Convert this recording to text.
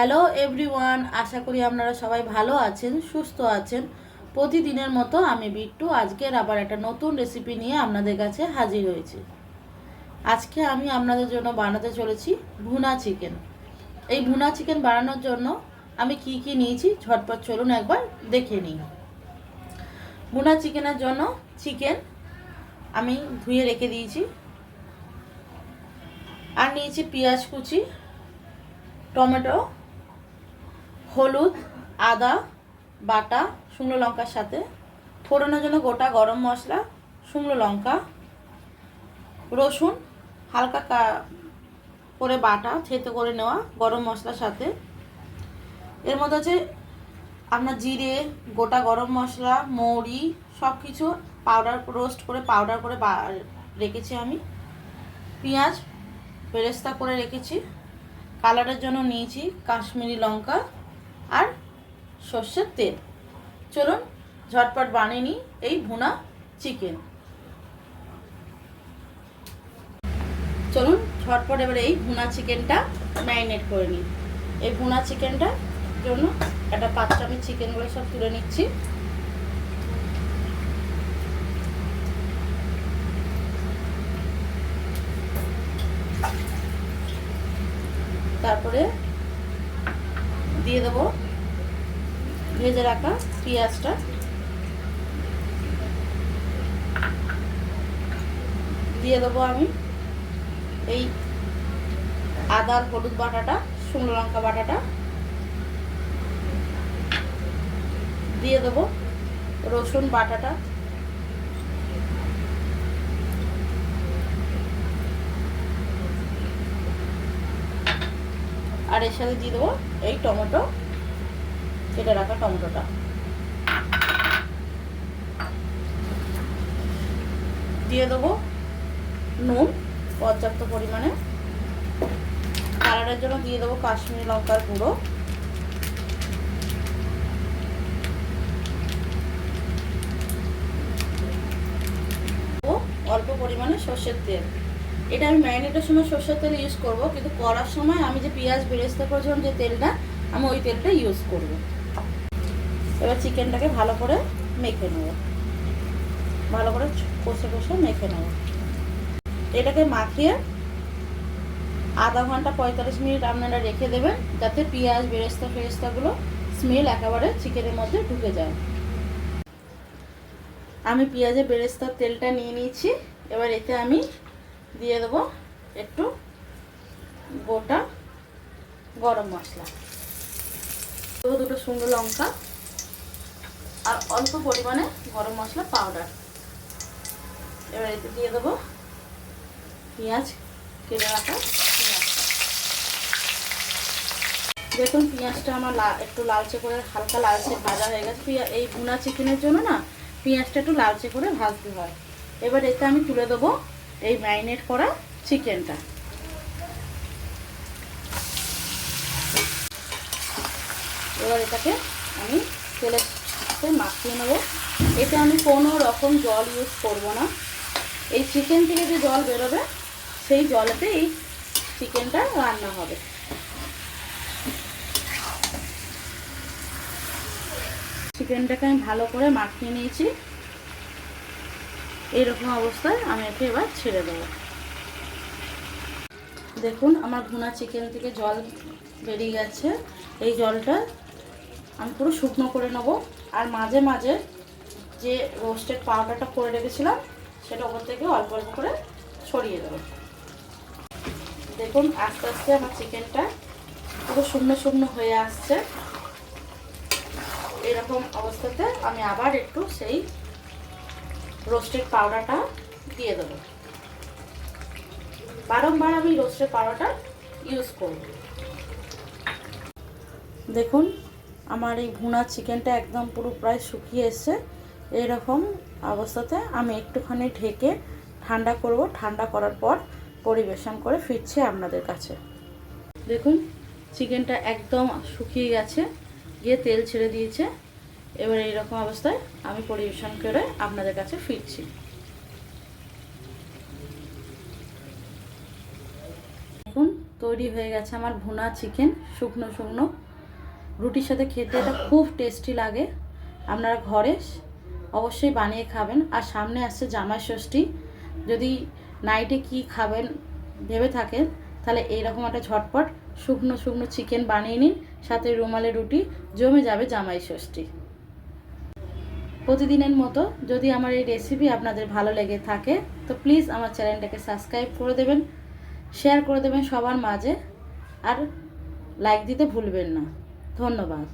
Hello everyone আশা করি আপনারা সবাই ভালো আছেন, সুস্থ আছেন। প্রতিদিনের মতো আমি বিট্টু, আজকের আবার একটা নতুন রেসিপি নিয়ে আপনাদের কাছে হাজির হয়েছি। আজকে আমি আপনাদের জন্য বানাতে চলেছি ভুনা চিকেন এই ভুনা চিকেন বানানোর জন্য আমি কি কি নিয়েছি? ঝটপট চলুন একবার দেখে নিই। ভুনা চিকেনের জন্য চিকেন আমি ধুয়ে রেখে দিয়েছি। আর নিয়েছি পেঁয়াজ কুচি, টমেটো হলুদ, আদা, বাটা, শুকনো লঙ্কার সাথে। ফোড়নের জন্য গোটা গরম মশলা, শুকনো লঙ্কা, রসুন, হালকা কা করে বাটা, থেতো করে নেওয়া গরম মশলার সাথে। এর মধ্যে আছে আপনার জিরে, গোটা গরম মশলা, মৌরি সব কিছু পাউডার রোস্ট করে পাউডার করে রেখেছি আমি। পেঁয়াজ, বেরেস্তা করে রেখেছি। কালারের জন্য নিয়েছি কাশ্মীরি লঙ্কা। আর সর্ষের তেল। চলুন ঝটপট বানিয়ে নিই এই ভুনা চিকেন। চলুন ঝটপট এবারে এই ভুনা চিকেনটা ম্যারিনেট করে নিই। এই ভুনা চিকেনটার জন্য একটা পাত্রে আমি চিকেনগুলো সব তুলে নিচ্ছি। তারপরে দিয়ে দেবো। ভেজে রাখা পেঁয়াজটা। দিয়ে দেবো আমি এই আদার হলুদ বাটাটা, শুকনো লঙ্কা বাটাটা। দিয়ে দেবো রসুন বাটাটা। আর এর সাথে দিয়ে দেবো এই টমেটো, কেটে রাখা টমেটোটা। দিয়ে দেবো নুন পর্যাপ্ত পরিমাণে। কালারের জন্য দিয়ে দেবো কাশ্মীরি লঙ্কার গুঁড়ো। অল্প পরিমাণে সর্ষের তেল। এটা আমি ম্যারিনেটের সময় সর্ষের তেল ইউজ করব, কিন্তু করার সময় আমি যে পেঁয়াজ বেরেস্তা করেছিলাম যে তেলটা, আমি ওই তেলটা ইউজ করব। এবার চিকেনটাকে ভালো করে মেখে নেব। ভালো করে কষে কষে মেখে নেব। এটাকে মাখিয়ে আধা ঘণ্টা পঁয়তাল্লিশ মিনিট আপনারা রেখে দেবেন, যাতে পেঁয়াজ, বেরেস্তা, ফেরেস্তাগুলো স্মেল একেবারে চিকেনের মধ্যে ঢুকে যায়। আমি পেঁয়াজের বেরেস্তার তেলটা নিয়ে নিয়েছি। এবার এতে আমি দিয়ে দেবো একটু গোটা গরম মশলা। দেবো দুটো শুকনো লঙ্কা আর অল্প পরিমাণে গরম মশলা পাউডার এবার এতে দিয়ে দেবো পেঁয়াজ, কেটে রাখা দেখুন পেঁয়াজটা আমার একটু লালচে করে, হালকা লালচে ভাজা হয়ে গেছে। এই ভুনা চিকেনের জন্য না, পেঁয়াজটা একটু লালচে করে ভাজতে হয়। এবার এতে আমি তুলে দেবো এই ম্যারিনেট করা চিকেনটা এবার এটাকে আমি সাথে মাখিয়ে নেব। এতে আমি কোনো রকম জল ইউজ করব না। এই চিকেন থেকে যে জল বেরোবে, সেই জলেতে এই চিকেনটা রান্না হবে। চিকেনটাকে আমি ভালো করে মাখিয়ে নিয়েছি। এইরকম অবস্থায় আমি একে এবার ছেড়ে দেবো। দেখুন, আমার ভুনা চিকেন থেকে জল বেরিয়ে গেছে। এই জলটা আমি পুরো শুকনো করে নেব। আর মাঝে মাঝে যে রোস্টেড পাউডারটা করে রেখেছিলাম, সেটা ওপর থেকে অল্প অল্প করে ছড়িয়ে দেবো। দেখুন, আস্তে আস্তে আমার চিকেনটা পুরো শুকনো শুকনো হয়ে আসছে। এরকম অবস্থাতে আমি আবার একটু সেই রোস্টেড পাউডারটা দিয়ে দেবো। বারংবার আমি রোস্টেড পাউডারটা ইউজ করব। দেখুন, আমার এই ভুনা চিকেনটা একদম পুরো প্রায় শুকিয়ে এসছে। এরকম অবস্থাতে আমি একটুখানি ঢেকে ঠান্ডা করব। ঠান্ডা করার পর পরিবেশন করে ফিরছে আপনাদের কাছে। দেখুন, চিকেনটা একদম শুকিয়ে গেছে, গিয়ে তেল ছেড়ে দিয়েছে। এবার এইরকম অবস্থায় আমি পরিবেশন করে আপনাদের কাছে ফিরছি। দেখুন, তৈরি হয়ে গেছে আমার ভুনা চিকেন শুকনো শুকনো। রুটির সাথে খেতে এটা খুব টেস্টি লাগে। আপনারা ঘরে অবশ্যই বানিয়ে খাবেন। আর সামনে আসছে জামাই ষষ্ঠী। যদি নাইটে কি খাবেন ভেবে থাকেন, তাহলে এইরকম একটা ঝটপট শুকনো শুকনো চিকেন বানিয়ে নিন। সাথে রুমালি রুটি, জমে যাবে জামাই ষষ্ঠী। প্রতিদিনের মতো যদি আমার এই রেসিপি আপনাদের ভালো লেগে থাকে, তো প্লিজ আমার চ্যানেলটাকে সাবস্ক্রাইব করে দেবেন শেয়ার করে দেবেন সবার মাঝে, আর লাইক দিতে ভুলবেন না। ধন্যবাদ।